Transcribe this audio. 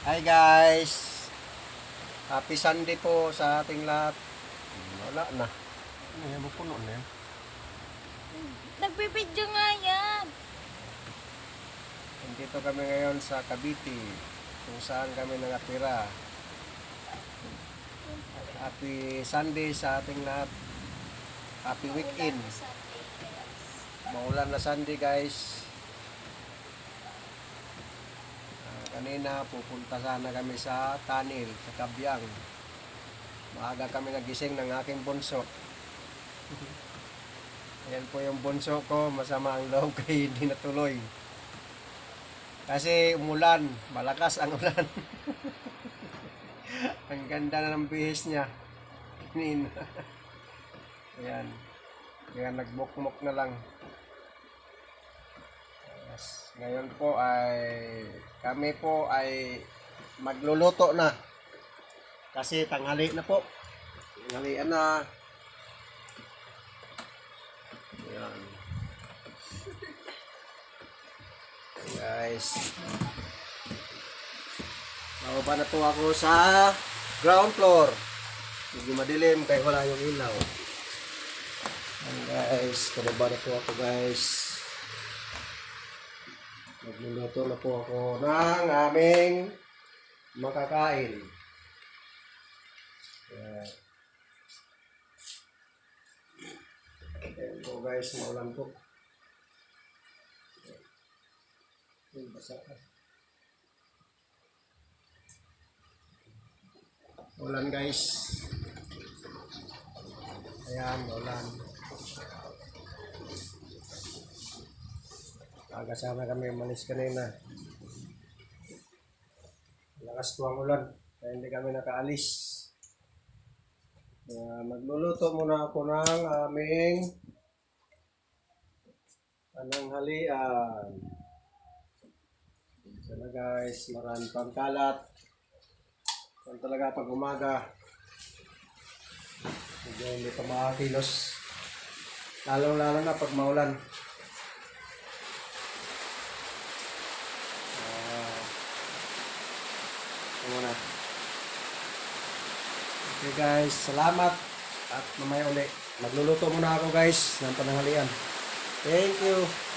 Hi guys! Happy Sunday po sa ating lahat. Wala na. Ano yan? Puno na yan. Nagbibidyo nga yan. Nandito kami ngayon sa Cavite kung saan kami nakatira. Happy Sunday sa ating lahat. Happy weekend. Maulan na Sunday guys. Kanina pupunta sana kami sa Tanil, sa Kabyang. Maaga kami nagising ng aking bunso. Ayan po yung bunso ko, masama ang loob kay hindi natuloy. Kasi umulan, malakas ang ulan. ang ganda na ng bihis niya. Kanina. Ayan. Kaya nagbukmok na lang. Yes. Ngayon po ay kami po ay magluluto na. Kasi tanghali na po. Tanghalian na. Ayan. Guys. Bababa na po ako sa ground floor. Medyo madilim kaya wala yung ilaw. Ayan guys, pababa na po ako guys. Magluluto na po ako ng aming makakain. Ayan. Ayan po guys, maulan po. Ayan, basa ka. Maulan guys. Ayan, maulan. Aga sana kami umalis kanina. Lakas po ang ulan. Kaya hindi kami nakaalis. Kaya magluluto muna ako ng aming pananghalian. Sana guys, marami pang. Yan talaga pag umaga. Medyo hindi pa makakilos. Lalong-lalo na pag maulan. Muna. Okay guys, salamat. At mamaya uli. Magluluto muna ako guys ng pananghalian. Thank you.